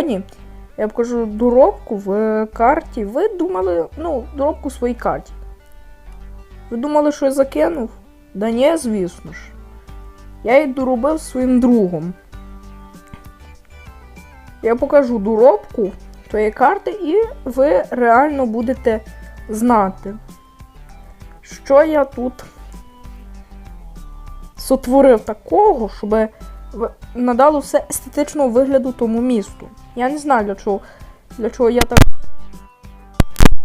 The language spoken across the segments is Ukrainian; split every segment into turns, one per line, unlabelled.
сьогодні я покажу доробку в карті. Ви думали, ну, доробку в своїй карті. Ви думали, що я закинув? Да ні, звісно ж. Я її доробив своїм другом. Я покажу доробку твоєї карти, і ви реально будете знати, що я тут сотворив такого, щоб надало все естетичного вигляду тому місту. Я не знаю, для чого, для чого я так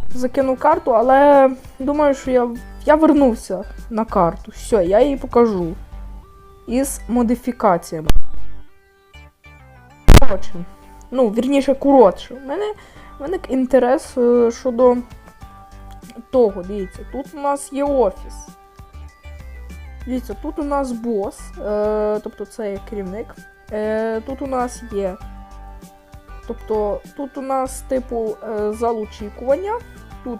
закинув карту, але думаю, що я, я вернувся на карту. Все, я її покажу. Із модифікаціями. Коротше. Ну, вірніше, коротше. У мене виник інтерес е, щодо того, дивіться, тут у нас є офіс. Дивіться, тут у нас бос, е, тобто це є керівник. Е, тут у нас є. Тобто тут у нас, типу, е, зал очікування. Тут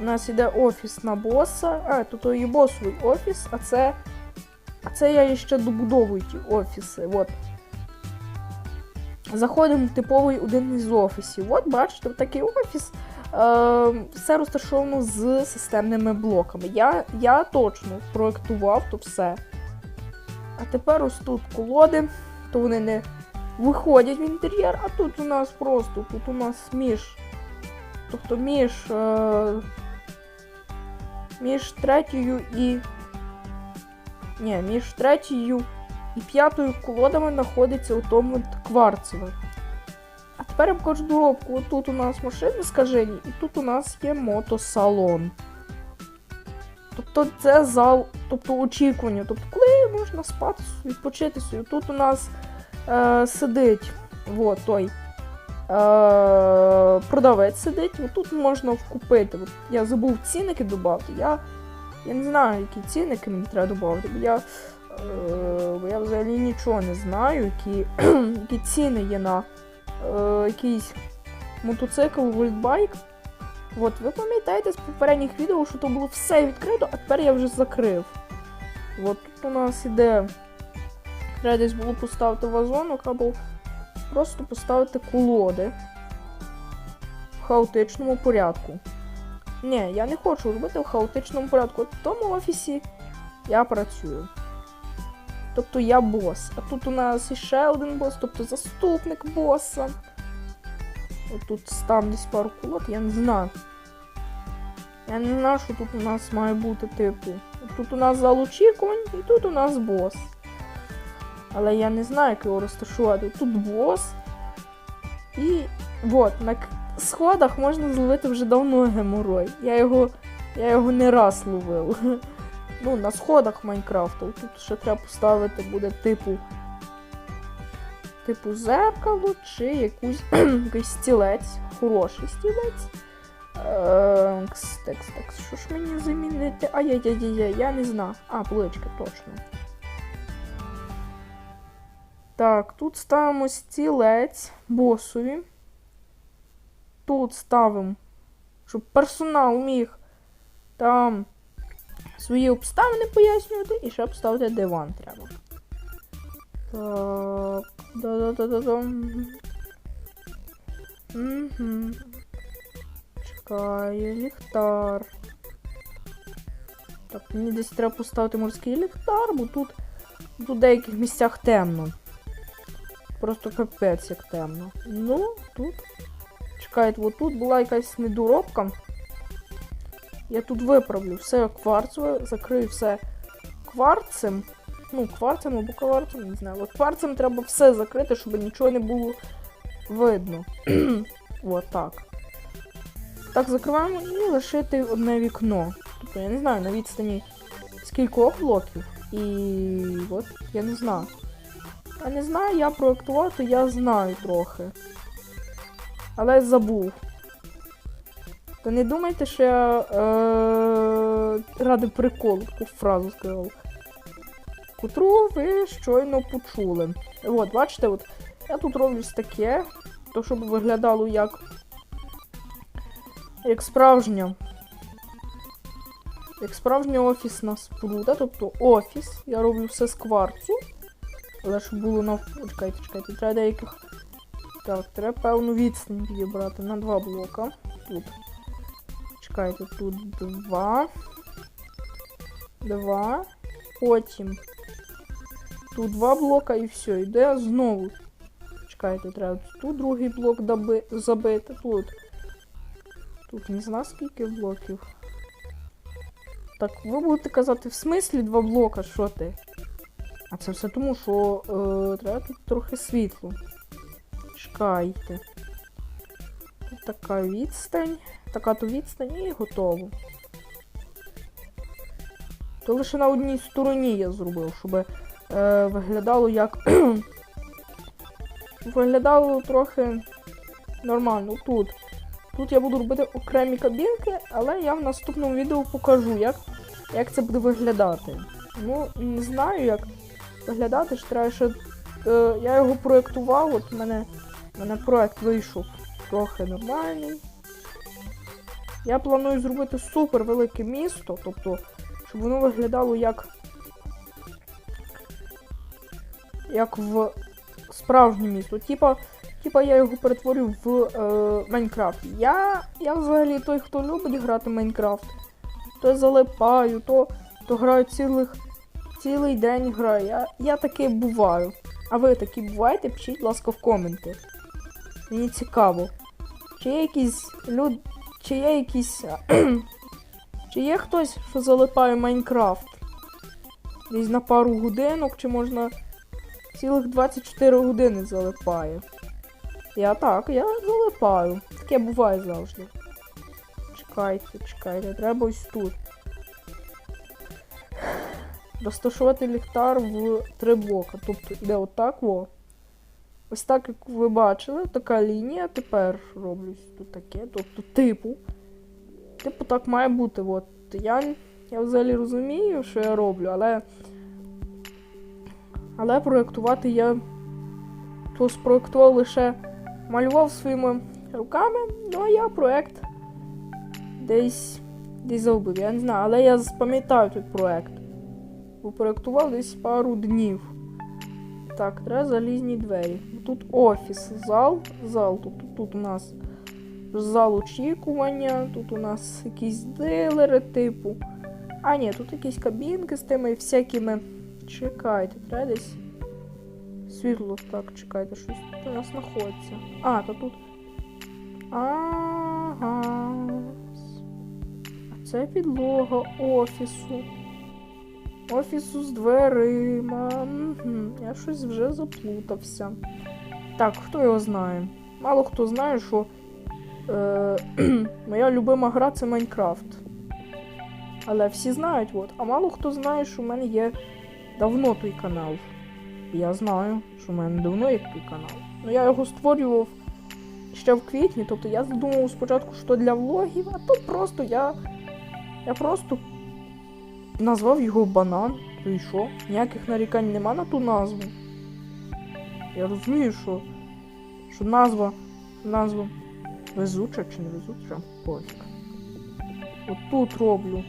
у нас іде офіс на боса. А, тут є босовий офіс, а це. А це я ще добудовую ті офіси. От. Заходимо в типовий один із офісів. От, бачите, такий офіс. Е, все розташовано з системними блоками. Я, я точно проектував то все. А тепер ось тут колоди, то вони не виходять в інтер'єр, а тут у нас просто, тут у нас між. Тобто між. Е, між третьою і. Ні, між третьою і п'ятою колодами знаходиться у тому кварцеве. А тепер я покажу доробку. Тут у нас машини скажені, і тут у нас є мотосалон. Тобто це зал, тобто очікування. Тобто, коли можна спати, відпочити собі. Тут у нас е, сидить от, той е, продавець сидить, от тут можна вкупити. От я забув цінники додати. Я, я не знаю, які цінники мені треба додати, бо я, е, я взагалі нічого не знаю, які, які ціни є на е, якийсь мотоцикл Вольтбайк. От, ви пам'ятаєте з попередніх відео, що то було все відкрито, а тепер я вже закрив. От тут у нас іде. Треба десь було поставити вазонок або просто поставити колоди в хаотичному порядку. Ні, я не хочу робити в хаотичному порядку. В тому офісі я працюю. Тобто я бос. А тут у нас іще один бос, тобто заступник боса. Тут там десь пару колод, я не знаю. Я не знаю, що тут у нас має бути, типу. Тут у нас зал очікувань і тут у нас бос. Але я не знаю, як його розташувати. Тут бос. І от, на сходах можна зловити вже давно геморой. Я його, я його не раз ловив. Ну, на сходах Майнкрафту. Тут ще треба поставити буде типу. Типу зеркало чи якусь якийсь стілець. Хороший стілець. Е, кс- Так, що ж мені замінити? Ай-яй-яй-яй, я не знаю. А, плечка, точно. Так, тут ставимо стілець босові. Тут ставимо, щоб персонал міг там свої обставини пояснювати і ще обставити диван треба. Так. Да-да-да-да-да. Угу. Чекає, ліхтар. Так, мені десь треба поставити морський ліхтар, бо тут, тут в деяких місцях темно. Просто капець як темно. Ну, тут. Чекайте, от тут була якась недоробка. Я тут виправлю все кварцеве, закрию все кварцем. Ну, кварцем або кварцем, не знаю. От кварцем треба все закрити, щоб нічого не було видно. От так. Так, закриваємо і лишити одне вікно. Тобто, я не знаю, на відстані скількох блоків. І от я не знаю. Я не знаю, я проектував, то я знаю трохи. Але забув. Та не думайте, що я е, ради приколу таку фразу сказав. Котру ви щойно почули. От, бачите, от я тут роблю таке, то щоб виглядало як. Як справжня. Як справжня офісна споруда, тобто офіс. Я роблю все з кварцу. Але щоб було на. Чекайте, чекайте, треба деяких Так, треба певну відстань підібрати на два блока. Тут. Чекайте, тут два. Два. Потім. Тут два блока і все. Йде знову. Чекайте, треба тут другий блок доби... забити. Тут. Тут не знаю скільки блоків. Так, ви будете казати, в смислі два блока, що ти? А це все тому, що е, треба тут трохи світло. Чекайте. Тут така відстань. Така то відстань і готово. То лише на одній стороні я зробив, щоб е, виглядало як. виглядало трохи нормально тут. Тут я буду робити окремі кабінки, але я в наступному відео покажу, як, як це буде виглядати. Ну, не знаю, як виглядати, що треба ще. Е, я його проєктував, от в мене, мене проєкт вийшов трохи нормальний. Я планую зробити супер велике місто, тобто, щоб воно виглядало як. Як в справжнє місто. Типа, типа я його перетворю в е, Майнкрафт. Я, я взагалі той, хто любить грати в Майнкрафт. То залипаю, то, то граю цілих, цілий день граю. Я, я таки буваю. А ви такі буваєте? Пишіть, будь ласка, в коменти. Мені цікаво. Чи є якісь люд. Чи є якісь. чи є хтось, що залипає Майнкрафт? Десь на пару годинок, чи можна цілих 24 години залипає. Я так, я залипаю. Таке буває завжди. Чекайте, чекайте, треба ось тут. Розташувати ліхтар в три блока. Тобто іде отак во. Ось так, як ви бачили, така лінія. Тепер роблю тут таке. Тобто, типу. Типу, так має бути. От. Я, я взагалі розумію, що я роблю, але. Але проєктувати я то спроєктував лише малював своїми руками, ну а я проєкт десь десь загубив. Я не знаю, але я запам'ятаю той проєкт. Бо десь пару днів. Так, треба залізні двері. Тут офіс, зал, зал. Тобто тут у нас зал очікування, тут у нас якісь дилери, типу. А, ні, тут якісь кабінки з тими всякими. Чекайте, треба десь. Світло, так, чекайте, щось тут у нас знаходиться. А, то тут. Ага. Це підлога офісу. Офісу з дверима. Я щось вже заплутався. Так, хто його знає? Мало хто знає, що е, моя любима гра це Майнкрафт. Але всі знають, от. А мало хто знає, що в мене є давно той канал. Я знаю, що в мене давно є такий канал. Ну я його створював ще в квітні, тобто я задумав спочатку, що для влогів, а то просто я. Я просто назвав його банан. То і що? Ніяких нарікань нема на ту назву. Я розумію, що, що назва. Назва везуча чи не везуча, пофіг. От тут роблю.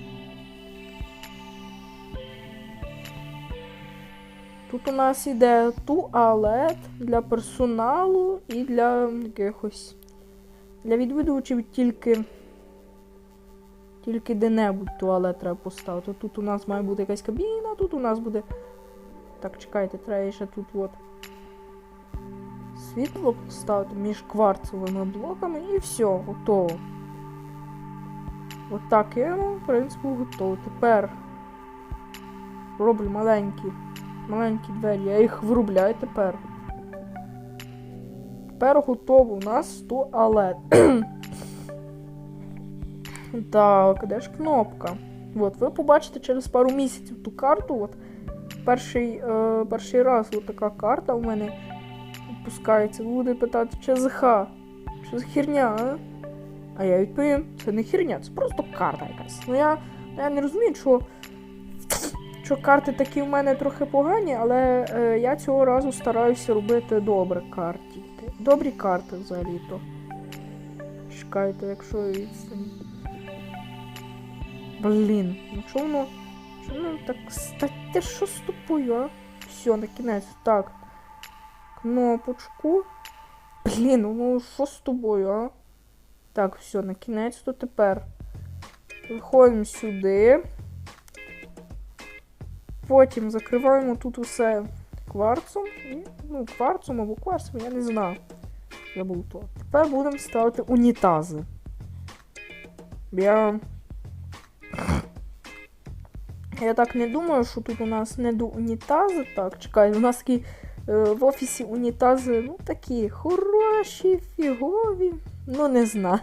Тут у нас іде туалет для персоналу і для якихось. Для відвідувачів тільки. Тільки де-небудь туалет треба поставити. Тут у нас має бути якась кабіна, тут у нас буде. Так, чекайте, треба ще тут от. Світло поставити між кварцевими блоками і все, готово. От так я, ну, в принципі, готово. Тепер роблю маленькі маленькі двері, я їх виробляю тепер. Тепер готово у нас туалет. так, де ж кнопка? От, ви побачите через пару місяців ту карту. От, Перший е, перший раз от така карта у мене пускається. Буде питати, чи ЗХ, що за херня, а? А я відповім, це не херня, це просто карта якась. Ну я, я не розумію, що що карти такі в мене трохи погані, але е, я цього разу стараюся робити добре карті. Добрі карти взагалі-то. Чекайте, якщо відстань. Блін, ну чому воно. Чому воно так стаття що з тобою, а? Все, на кінець. Так. Кнопочку. Блін, ну що з тобою, а? Так, все, на кінець то тепер. Виходимо сюди. Потім закриваємо тут усе кварцом. Ну, кварцом або кварцем, я не знаю. Забув то. Тепер будемо ставити унітази. Я. Я так не думаю, що тут у нас не до унітази. Так, чекай, у нас такі е, в офісі унітази, ну такі хороші, фігові. Ну, не знаю.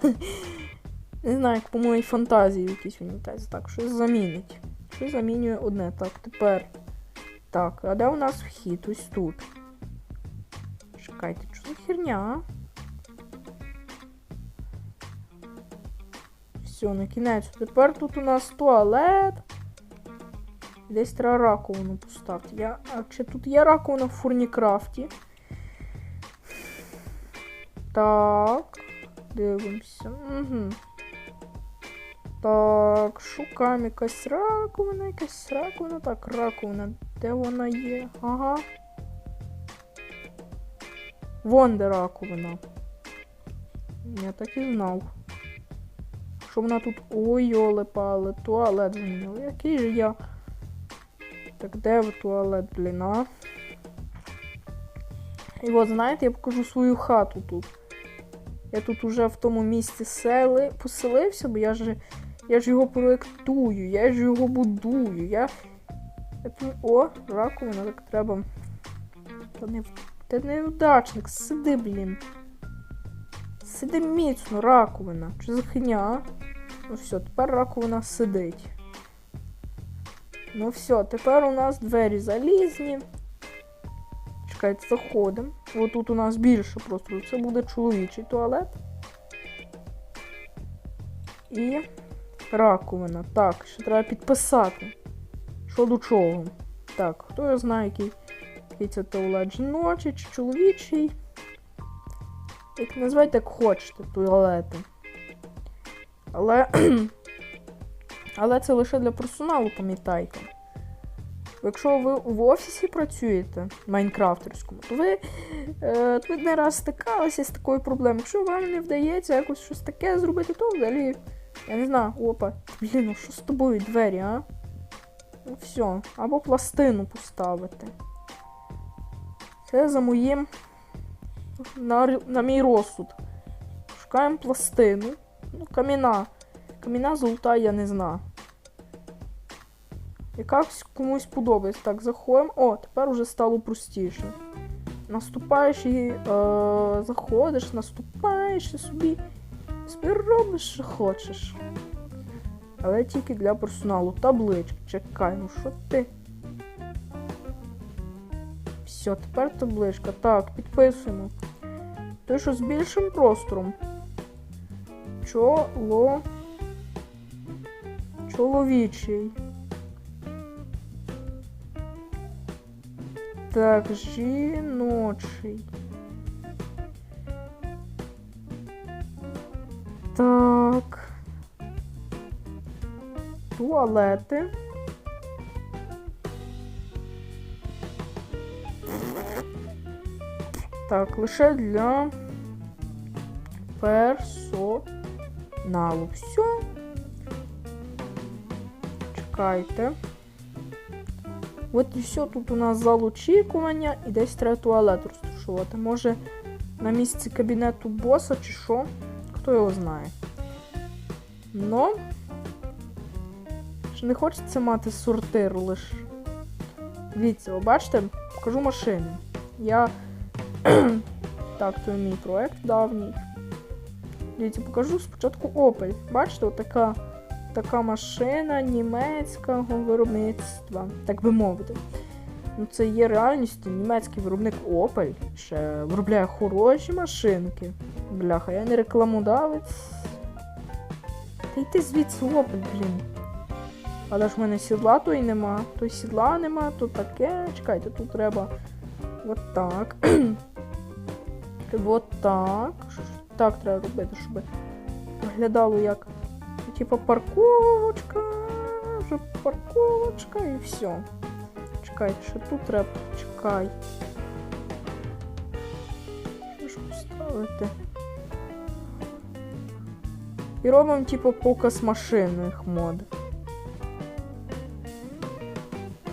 Не знаю, як по моїй фантазії якісь унітази. Так, щось замінить. Щось замінює одне. Так, тепер. Так, а де у нас вхід? Ось тут. Чекайте, що за херня? Все, на кінець. Тепер тут у нас туалет. Десь треба раковину поставити. Я... А чи тут є раковина в фурнікрафті? Так. Дивимося. Угу. Так, шукаємо якась раковина, якась раковина. Так, раковина. Де вона є? Ага. Вон де раковина. Я так і знав. Що вона тут. Ой, йоле пале, туалет змінили. Який же я. Так, де туалет, блін? І от, знаєте, я покажу свою хату тут. Я тут уже в тому місці сели... поселився, бо я ж, я ж його проєктую, я ж його будую. Я... я тут... О, раковина, так треба. Та не... Ти невдачник, сиди, блін. Сиди міцно, раковина. Чи за хиня? а? Ну все, тепер раковина сидить. Ну все, тепер у нас двері залізні. Чекайте, заходимо. Ось тут у нас більше просто. Це буде чоловічий туалет. І раковина. Так, ще треба підписати. Що до чого. Так, хто його знає, який, який це туалет жіночий чи чоловічий. Як називайте, як хочете, туалети. Але. Але це лише для персоналу, пам'ятайте. Якщо ви в офісі працюєте майнкрафтерському, то ви, е, то ви не раз стикалися з такою проблемою. Якщо вам не вдається якось щось таке зробити, то взагалі, я не знаю, опа, блін, ну що з тобою двері, а? Ну все, або пластину поставити. Це за моїм. На, на мій розсуд. Шукаємо пластину. Ну, каміна. Каміна золота, я не знаю. Якась комусь подобається. Так, заходимо. О, тепер уже стало простіше. Наступаєш і е, заходиш, наступаєш і собі, собі робиш, що хочеш. Але тільки для персоналу. Таблички. Чекай, ну що ти? Все, тепер табличка. Так, підписуємо. Той, що з більшим простором. Чоло. Чоловічий. Так, жіночий. Так. Туалети. Так, лише для персоналу. Все. Чекайте. От і все, тут у нас зал очікування і десь треба туалет розташувати. Може на місці кабінету боса чи що? Хто його знає. Но ж не хочеться мати сортир лиш. Дивіться, бачите, покажу машини. Я. так, то мій проект давній. Дивіться, покажу спочатку Opel. Бачите, отака така машина німецького виробництва, так би мовити. Ну, це є реальністю. Німецький виробник Opel ще виробляє хороші машинки. Бляха, я не рекламодавець. Та йти звідси Opel, блін. Але ж в мене сідла то й нема. То сідла нема, то таке. Чекайте, тут треба от так. от так. Так треба робити, щоб виглядало як Типа парковочка, вже парковочка і все. Чекай, що тут треба? Чекай. Що ж поставити? І робимо, типу, показ машинних мод.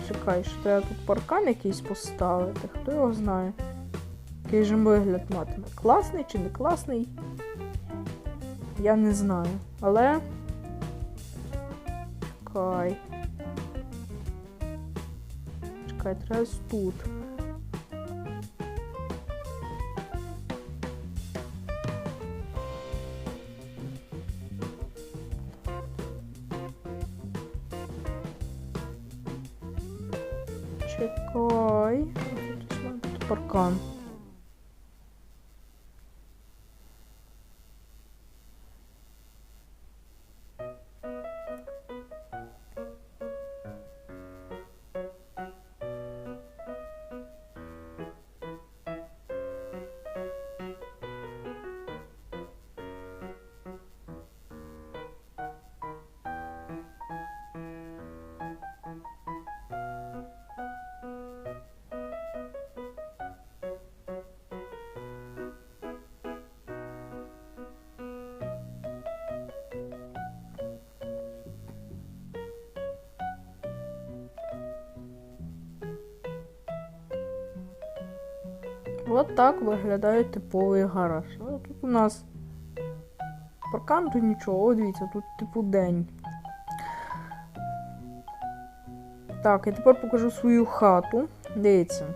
Чекай, що треба тут паркан якийсь поставити, хто його знає. Який же вигляд матиме? Класний чи не класний? Я не знаю. Але... Чекай. Чекай, ось тут. Чекай. Тут паркан. От так виглядає типовий гараж. А тут у нас паркан, нічого, О, дивіться, тут типу день. Так, я тепер покажу свою хату. Дивіться.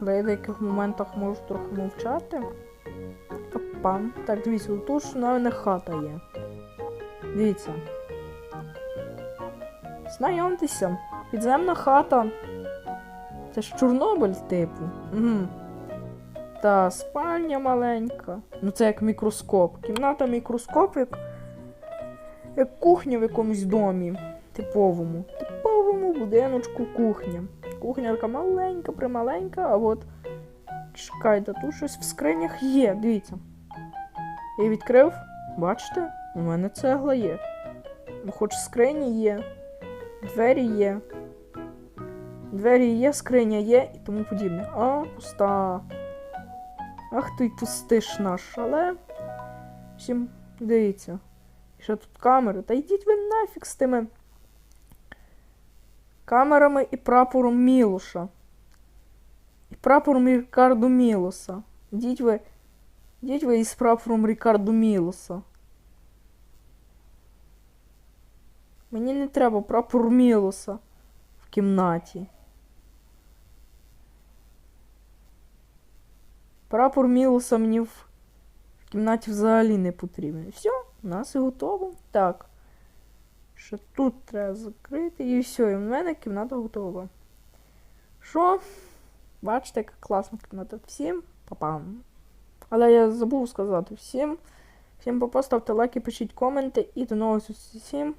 В деяких моментах можу трохи мовчати. Опа. Так, дивіться, тут ж мене хата є. Дивіться. Знайомтеся, підземна хата. Це ж Чорнобиль, типу. Угу. Та спальня маленька. Ну це як мікроскоп. Кімната мікроскоп, як, як кухня в якомусь домі. Типовому. Типовому будиночку кухня. Кухня така маленька, прималенька, а от. Чекайте, тут щось в скринях є, дивіться. Я відкрив, бачите? У мене цегла є. Ну, хоч скрині є, двері є. Двері є, скриня є і тому подібне. А, пуста. Ах ти пустиш наш, але. Всім дивіться. І ще тут камери. Та йдіть ви нафіг з тими камерами і прапором Мілоша. І прапором Рікардо Мілоса. Йдіть ви. Йдіть ви із прапором Рікардо Мілоса. Мені не треба прапор Мілоса в кімнаті. Прапор Мілоса мені в в кімнаті взагалі не потрібен. Все, у нас і готово. Так. Що тут треба закрити і все, і в мене кімната готова. Що? Бачите, яка класна кімната. Всім па-пам. Але я забув сказати всім. Всім па-па, ставте лайки, пишіть коменти і до нових зустрічей.